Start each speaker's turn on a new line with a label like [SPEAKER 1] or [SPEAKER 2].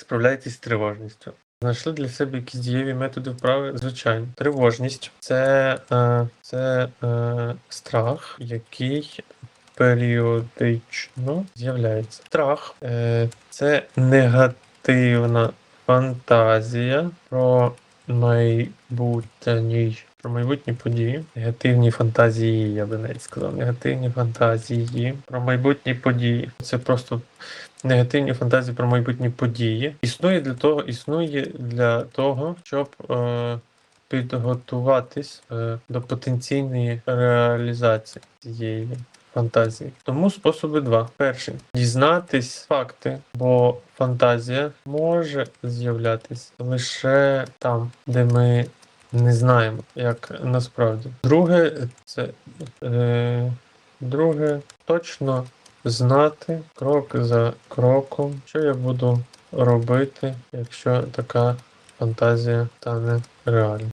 [SPEAKER 1] Справляєтесь з тривожністю? Знайшли для себе якісь дієві методи вправи? Звичайно. Тривожність це, е, це е, страх, який періодично з'являється. Страх е, це негативна фантазія про майбутній. Про майбутні події, негативні фантазії, я би навіть сказав, негативні фантазії про майбутні події. Це просто негативні фантазії про майбутні події. Існує для того, існує для того, щоб е, підготуватись е, до потенційної реалізації цієї фантазії. Тому способи два. Перший дізнатись факти, бо фантазія може з'являтись лише там, де ми не знаємо, як насправді. Друге, це е, друге, точно знати крок за кроком, що я буду робити, якщо така фантазія стане реальною.